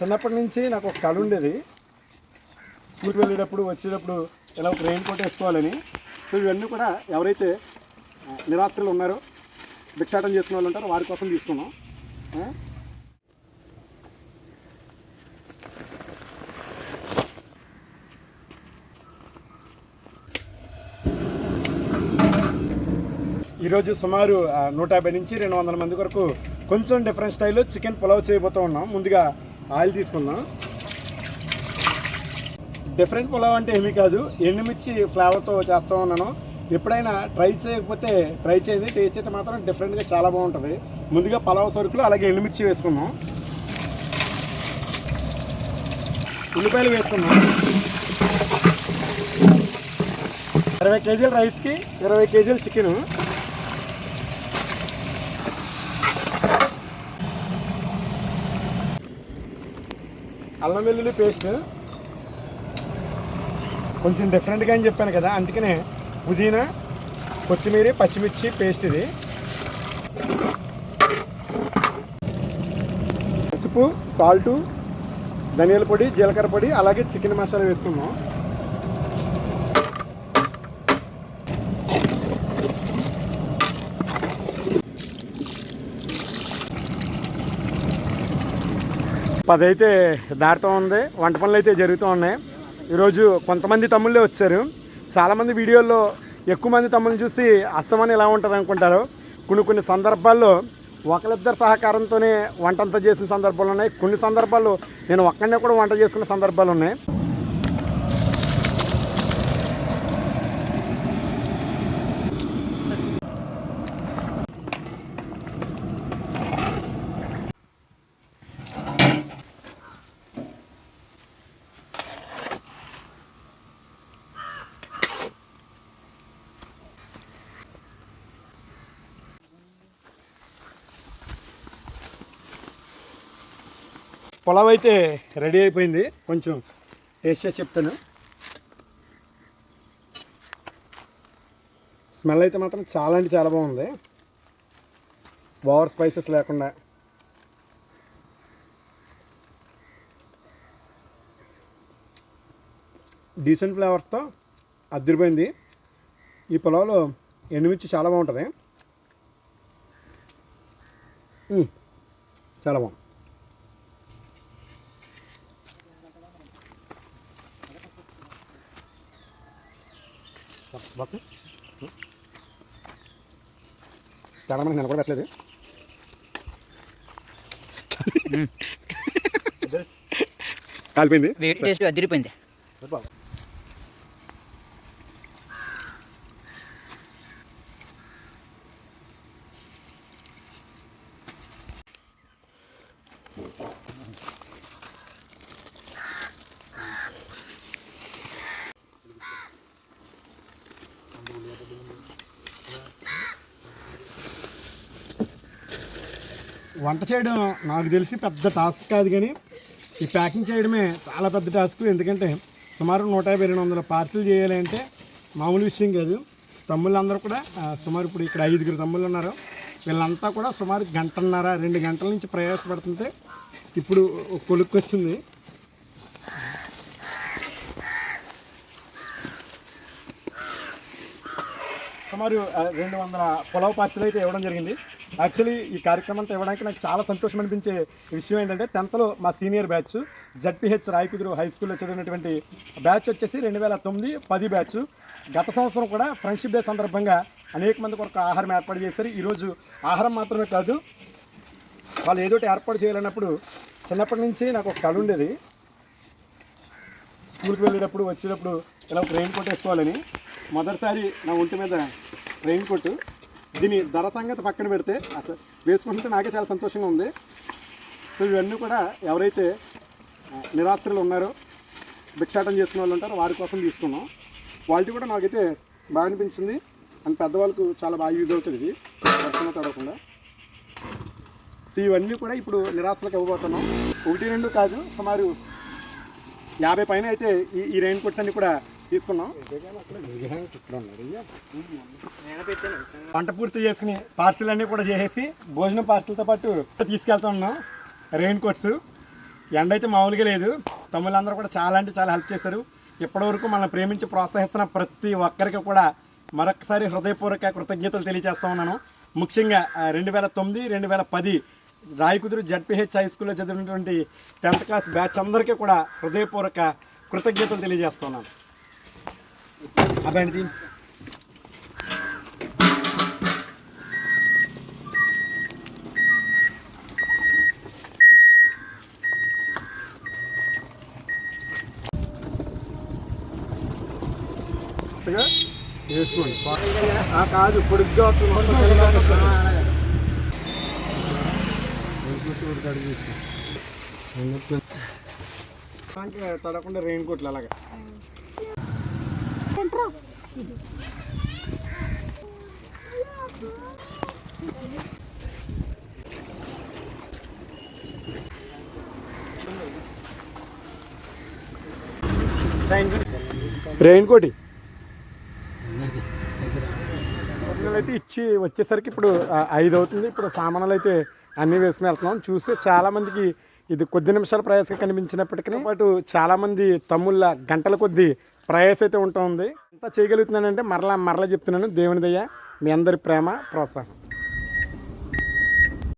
చిన్నప్పటి నుంచి నాకు ఒక కళ ఉండేది. స్కూల్కి వెళ్ళేటప్పుడు వచ్చేటప్పుడు ఇలా ఒక రెయిన్ కోట్ వేసుకోవాలని. సో ఇవన్నీ కూడా ఎవరైతే ఆ, ఉన్నారో భిక్షాటం చేసిన వాళ్ళు ఉంటారో వారి కోసం తీసుకున్నాం. ఈరోజు సుమారు ఆ, నూట యాభై నుంచి రెండు వందల మంది వరకు కొంచెం డిఫరెంట్ స్టైల్లో చికెన్ పులావ్ చేయబోతూ ఉన్నాం. ముందుగా ఆయిల్ తీసుకుందాం డిఫరెంట్ పులావ్ అంటే ఏమీ కాదు. ఎండుమిర్చి ఫ్లేవర్తో చేస్తూ ఉన్నాను. ఎప్పుడైనా ట్రై చేయకపోతే ట్రై చేయండి. టేస్ట్ అయితే మాత్రం డిఫరెంట్గా చాలా బాగుంటుంది. ముందుగా పలావ్ సరుకులు అలాగే ఎండుమిర్చి వేసుకుందాం. ఉల్లిపాయలు వేసుకుందాం. ఇరవై కేజీల రైస్కి ఇరవై కేజీల చికెను. అల్లం వెల్లుల్లి పేస్ట్ కొంచెం డిఫరెంట్గా అని చెప్పాను కదా అందుకనే పుదీనా కొత్తిమీర పచ్చిమిర్చి పేస్ట్ ఇది. పసుపు సాల్టు ధనియాల పొడి జీలకర్ర పొడి అలాగే చికెన్ మసాలా వేసుకున్నాం పది అయితే దాటుతూ ఉంది వంట పనులు అయితే జరుగుతూ ఉన్నాయి. ఈరోజు కొంతమంది తమ్ముళ్ళే వచ్చారు. చాలామంది వీడియోల్లో ఎక్కువ మంది తమ్ముళ్ళు చూసి అస్తమానం ఎలా ఉంటుంది అనుకుంటారు. కొన్ని కొన్ని సందర్భాల్లో ఒకరిద్దరు సహకారంతోనే వంట అంతా చేసిన సందర్భాలు ఉన్నాయి. కొన్ని సందర్భాల్లో నేను ఒక్కడనే కూడా వంట చేసుకున్న సందర్భాలు ఉన్నాయి. పొలం అయితే రెడీ అయిపోయింది. కొంచెం టేస్ట్ చేసి చెప్తాను. స్మెల్ అయితే మాత్రం చాలా అంటే చాలా బాగుంది. ఓవర్ స్పైసెస్ లేకుండా. డీసెంట్ ఫ్లేవర్స్తో అదిరిపోయింది ఈ పొలంలో ఎండుమిర్చి చాలా బాగుంటుంది. చాలా బాగుంది. చాలా మంది నేను కూడా పెట్టలేదు. కాలిపోయింది? వేడి టేస్ట్ అదిరిపోయింది. వంట చేయడం నాకు తెలిసి పెద్ద టాస్క్ కాదు కానీ ఈ ప్యాకింగ్ చేయడమే చాలా పెద్ద టాస్క్. ఎందుకంటే సుమారు నూట యాభై రెండు వందల పార్సిల్ చేయాలి అంటే మామూలు విషయం కాదు. తమ్ముళ్ళందరూ కూడా సుమారు ఇప్పుడు ఇక్కడ ఐదుగురు తమ్ముళ్ళు ఉన్నారు. వీళ్ళంతా కూడా సుమారు గంటన్నర రెండు గంటల నుంచి ప్రయాసపడుతుంటే ఇప్పుడు ఒక కొలుక్కి వచ్చింది. సుమారు రెండు వందల పొలవ పార్సిల్ అయితే ఇవ్వడం జరిగింది. యాక్చువల్లీ ఈ కార్యక్రమం అంతా ఇవ్వడానికి నాకు చాలా సంతోషం అనిపించే విషయం ఏంటంటే టెన్త్లో మా senior batch ZPH Rayakuduru high స్కూల్లో చదివినటువంటి బ్యాచ్ వచ్చేసి రెండు వేల తొమ్మిది పది బ్యాచ్ గత సంవత్సరం కూడా ఫ్రెండ్షిప్ డే సందర్భంగా అనేక మంది కొరకు ఆహారం ఏర్పాటు చేశారు. ఈరోజు ఆహారం మాత్రమే కాదు వాళ్ళు ఏదోటి ఏర్పాటు చేయాలన్నప్పుడు చిన్నప్పటి నుంచి నాకు ఒక కళ ఉండేది. స్కూల్కి వెళ్ళేటప్పుడు వచ్చేటప్పుడు ఇలా ఒక రెయిన్ కోట్ వేసుకోవాలని. మొదటిసారి నా ఒంటి మీద రెయిన్ కోట్ దీని ధర సంగతి పక్కన పెడితే అసలు వేసుకుంటే నాకే చాలా సంతోషంగా ఉంది. సో ఇవన్నీ కూడా ఎవరైతే ఆ, ఉన్నారో భిక్షాటం చేసిన వాళ్ళు ఉంటారో వారి కోసం తీసుకున్నాం. క్వాలిటీ కూడా నాకైతే బాగా అనిపించింది. అండ్ పెద్దవాళ్ళకు చాలా బాగా యూజ్ అవుతుంది ఇది. వర్షంలో తడవకుండా. సో ఇవన్నీ కూడా ఇప్పుడు నిరాశలకు ఇవ్వబోతున్నాం. ఒకటి రెండు కాదు సుమారు యాభై పైన అయితే ఈ ఈ రెయిన్ కోట్స్ అన్నీ కూడా తీసుకున్నాం. వంట పూర్తి చేసుకుని పార్సిల్ అన్నీ కూడా చేసేసి భోజనం పార్సిల్తో పాటు తీసుకెళ్తా ఉన్నాం. రెయిన్ కోట్స్ ఎండ అయితే మామూలుగా లేదు. తమ్ముళ్ళందరూ కూడా చాలా అంటే చాలా హెల్ప్ చేశారు. ఇప్పటివరకు మనల్ని ప్రేమించి ప్రోత్సహిస్తున్న ప్రతి ఒక్కరికి కూడా మరొకసారి హృదయపూర్వక కృతజ్ఞతలు తెలియజేస్తా ఉన్నాను. ముఖ్యంగా రెండు వేల తొమ్మిది రెండు వేల పది రాయకుదురు జడ్పిహెచ్ హై స్కూల్లో చదివినటువంటి టెన్త్ క్లాస్ బ్యాచ్ అందరికీ కూడా హృదయపూర్వక కృతజ్ఞతలు తెలియజేస్తున్నాను అబ్బాయి కొత్తగా వేసుకోండి ఆ, కాదు పొడుగ్గా తడకుండా రెయిన్ కోట్లు అలాగా. రెయిన్ కోటి అయితే ఇచ్చి వచ్చేసరికి ఇప్పుడు ఐదు అవుతుంది ఇప్పుడు సామాన్లు అయితే అన్నీ వేసుకుని వెళ్తున్నాం. చూస్తే చాలా మందికి ఇది కొద్ది నిమిషాల ప్రయాసగా కనిపించినప్పటికీ పాటు చాలా మంది తమ్ముళ్ళ గంటల కొద్ది ప్రయాస అయితే ఉంటుంది. అంతా చేయగలుగుతున్నానంటే మరలా మరలా చెప్తున్నాను. దేవుని దయ్య మీ అందరి ప్రేమ ప్రోత్సాహం.